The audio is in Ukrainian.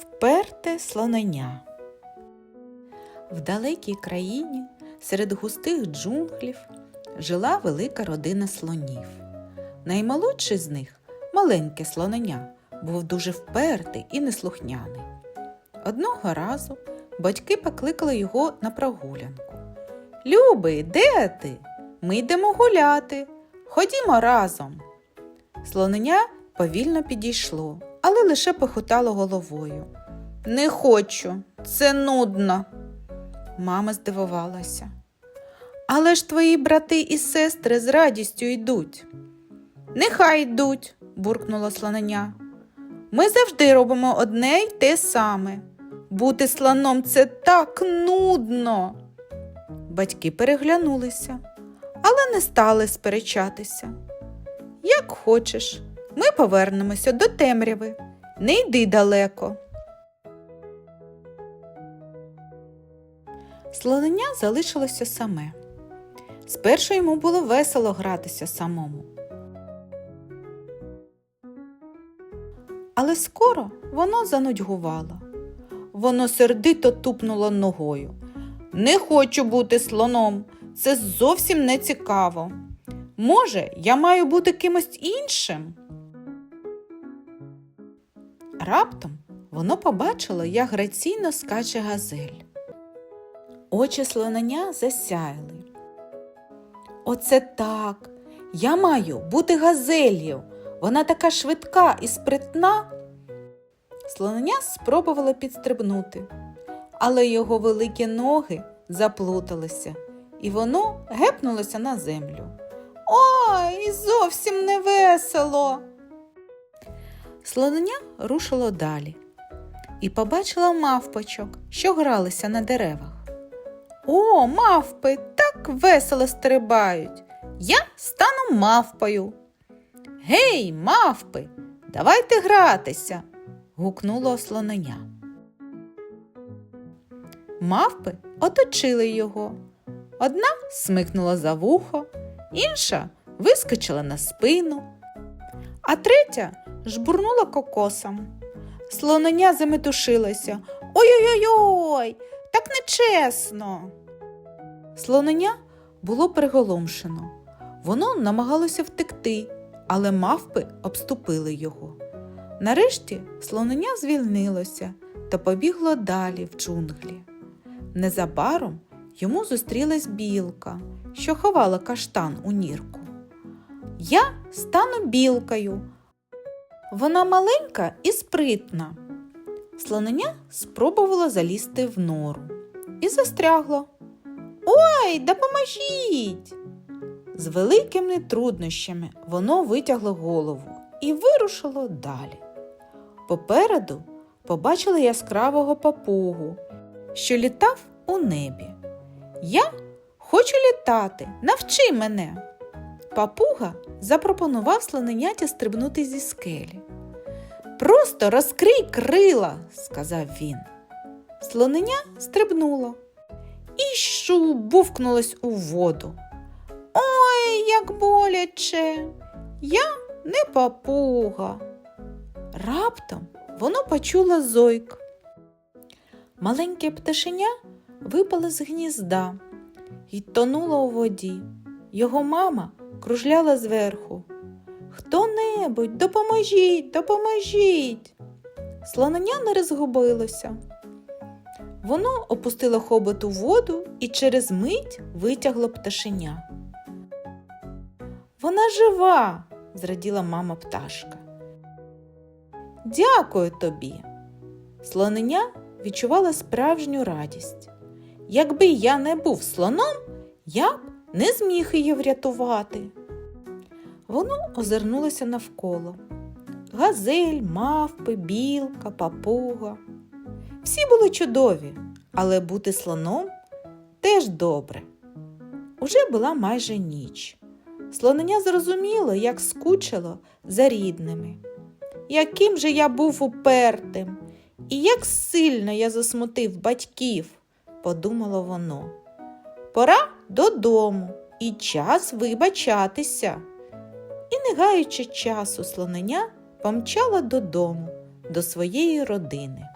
Вперте слонення. В далекій країні серед густих джунглів жила велика родина слонів. Наймолодший з них, маленьке слонення, був дуже впертий і неслухняний. Одного разу батьки покликали його на прогулянку. Любий, де ти? Ми йдемо гуляти. Ходімо разом. Слонення повільно підійшло, але лише похитало головою. Не хочу, це нудно. Мама здивувалася. Але ж твої брати і сестри з радістю йдуть. Нехай йдуть, буркнуло слонення. Ми завжди робимо одне й те саме. Бути слоном це так нудно. Батьки переглянулися, але не стали сперечатися. Як хочеш, ми повернемося до темряви. Не йди далеко. Слонення залишилося саме. Спершу йому було весело гратися самому. Але скоро воно занудьгувало. Воно сердито тупнуло ногою. Не хочу бути слоном, це зовсім не цікаво. Може, я маю бути кимось іншим? Раптом воно побачило, як граційно скаче газель. Очі слонення засяяли. Оце так. Я маю бути газелью. Вона така швидка і спритна. Слонення спробувало підстрибнути, але його великі ноги заплуталися, і воно гепнулося на землю. Ой, зовсім не весело. Слонення рушило далі і побачила мавпочок, що гралися на деревах. О, мавпи так весело стрибають. Я стану мавпою. Гей, мавпи, давайте гратися. гукнуло слонення. Мавпи оточили його. Одна смикнула за вухо, інша вискочила на спину, а третя жбурнула кокосом. Слонення заметушилося. Ой-ой-ой, так нечесно. Слонення було приголомшено. Воно намагалося втекти, але мавпи обступили його. Нарешті слонення звільнилося та побігло далі в джунглі. Незабаром йому зустрілась білка, що ховала каштан у нірку. Я стану білкою. Вона маленька і спритна. Слонення спробувало залізти в нору і застрягло. Ой, допоможіть! З великими труднощами воно витягло голову і вирушило далі. Попереду побачили яскравого папугу, що літав у небі. Я хочу літати, навчи мене. Папуга запропонував слоненяті стрибнути зі скелі. Просто розкрий крила, сказав він. Слоненя стрибнуло і шу бувкнулось у воду. Ой, як боляче! Я не папуга. Раптом воно почуло зойк. Маленьке пташеня випало з гнізда і тонуло у воді. Його мама кружляла зверху. Хто небудь, допоможіть, допоможіть. Слонення не розгубилося. Воно опустило хобот у воду і через мить витягло пташеня. Вона жива, зраділа мама пташка. Дякую тобі. Слонення відчувала справжню радість. Якби я не був слоном, я б не зміг її врятувати. Воно озирнулося навколо. Газель, мавпи, білка, папуга. Всі були чудові, але бути слоном теж добре. Уже була майже ніч. Слонення зрозуміло, як скучило за рідними. Яким же я був упертим, і як сильно я засмутив батьків, подумало воно. Пора додому і час вибачатися. І, не гаючи часу, слонення помчала додому, до своєї родини.